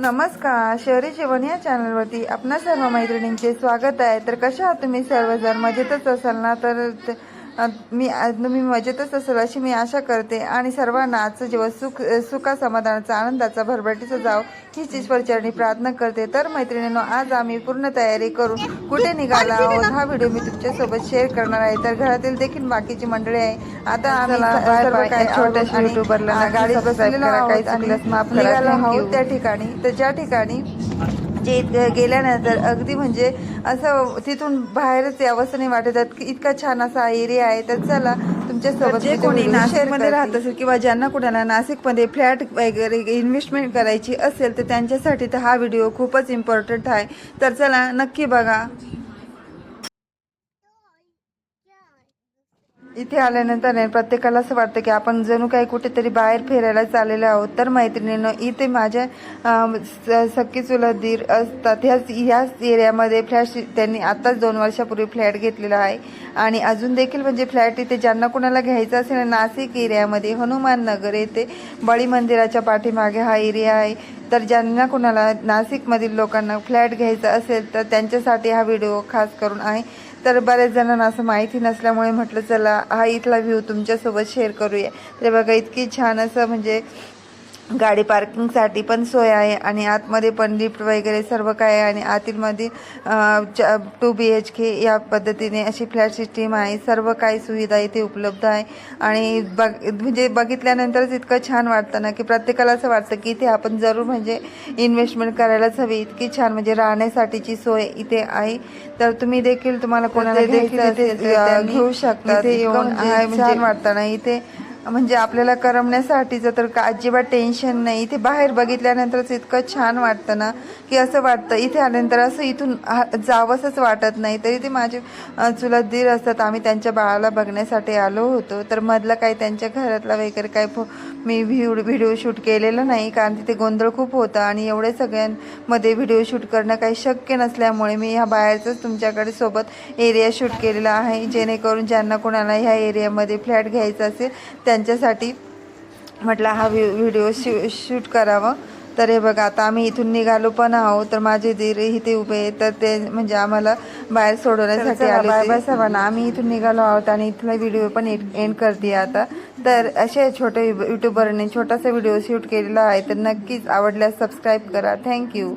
नमस्कार शहरी जीवन या चॅनलवरती आपणा सर्व मैत्रिणींचे स्वागत आहे. तर कशा आहात तुम्ही? सर्वजण मजेतच असाल ना? तर मी तुम्ही मजेतच असाल अशी मी आशा करते. आणि सर्वांना आजचं जेव्हा सुख सुखा समाधानाचा आनंदाचा भरभराटीचा जाव हीच ईश्वरचरणी प्रार्थना करते. तर मैत्रिणींनो आज आम्ही पूर्ण तयारी करून कुठे निघाला आहोत हा व्हिडिओ मी तुमच्यासोबत शेअर करणार आहे. तर घरातील देखील बाकीची मंडळी आहे. आता आम्ही स- सर्व काही छोट्याशा युट्यूबरला गाडीत बसलेलो आहोत आणि निघालो आहोत त्या ठिकाणी. तर ज्या ठिकाणी जे इथं गेल्यानंतर अगदी म्हणजे असं तिथून बाहेरच यावंसं नाही वाटत आहे. इतका छान असा एरिया आहे तर चला तुमच्यासोबत जे कोणी नाशिकमध्ये राहत असेल किंवा ज्यांना कुणाला नाशिकमध्ये फ्लॅट वगैरे इन्व्हेस्टमेंट करायची असेल तर त्यांच्यासाठी तर हा व्हिडिओ खूपच इम्पॉर्टंट आहे तर चला नक्की बघा इथे आल्यानंतर प्रत्येकाला असं वाटतं की आपण जणू काही कुठेतरी बाहेर फिरायला चाललेलो आहोत. तर मैत्रिणीनं इथे माझ्या स- सख्खी चुलत दीर असतात. ह्याच ह्याच एरियामध्ये फ्लॅट त्यांनी आत्ताच दोन वर्षापूर्वी फ्लॅट घेतलेला आहे. आणि अजून देखील म्हणजे फ्लॅट इथे ज्यांना कुणाला घ्यायचं असेल नाशिक एरियामध्ये हनुमान नगर येथे बळी मंदिराच्या पाठीमागे हा एरिया आहे. तर ज्यांना कुणाला नाशिकमधील लोकांना फ्लॅट घ्यायचा असेल तर त्यांच्यासाठी हा व्हिडिओ खास करून आहे. तर बऱ्याच जणांना असं माहिती नसल्यामुळे म्हटलं चला हा इथला व्ह्यू तुमच्यासोबत शेअर करूया. तर बघा इतकी छान असं म्हणजे गाडी पार्किंगसाठी पण सोय आहे आणि आतमध्ये पण लिफ्ट वगैरे सर्व काय आहे आणि आतीलमध्ये टू बी एच के या पद्धतीने अशी फ्लॅट सिस्टीम आहे. सर्व काही सुविधा इथे उपलब्ध आहे. आणि बघ म्हणजे बघितल्यानंतरच इतकं छान वाटतं ना की प्रत्येकाला असं वाटतं की इथे आपण जरूर म्हणजे इन्व्हेस्टमेंट करायलाच हवी. इतकी छान म्हणजे राहण्यासाठीची सोय इथे आहे. तर तुम्ही देखील तुम्हाला कोणाला देखील घेऊ शकता इथे येऊन आहे म्हणजे छान वाटतं ना इथे. म्हणजे आपल्याला करमण्यासाठीचं तर का अजिबात टेन्शन नाही. इथे बाहेर बघितल्यानंतरच इतकं छान वाटतं ना की असं वाटतं इथे आल्यानंतर असं इथून हा- जावंसंच वाटत नाही. तरी ते माझे चुलत दीर असतात आम्ही त्यांच्या बाळाला बघण्यासाठी आलो होतो. तर मधलं काही त्यांच्या घरातला वगैरे काही फो मी व्हिड व्हिडिओ शूट केलेलं नाही कारण तिथे गोंधळ खूप होता आणि एवढे सगळ्यांमध्ये व्हिडिओ शूट करणं काही शक्य नसल्यामुळे मी ह्या बाहेरचंच तुमच्याकडे सोबत एरिया शूट केलेला आहे. जेणेकरून ज्यांना कोणाला ह्या एरियामध्ये फ्लॅट घ्यायचा असेल त्यांच्यासाठी म्हटलं हा व्हि व्हिडिओ शू शूट करावं. तर हे बघा आता आम्ही इथून निघालो पण आहोत तर माझे दीर इथे उभे आहेत तर ते म्हणजे आम्हाला बाहेर सोडवण्यासाठी आले बाय सर्वांना. आम्ही इथून निघालो आहोत आणि इथला व्हिडिओ पण एंड करते आता. तर असे छोटे युट्यूबरने छोटासा व्हिडिओ शूट केलेला आहे तर नक्कीच आवडल्यास सबस्क्राईब करा. थँक्यू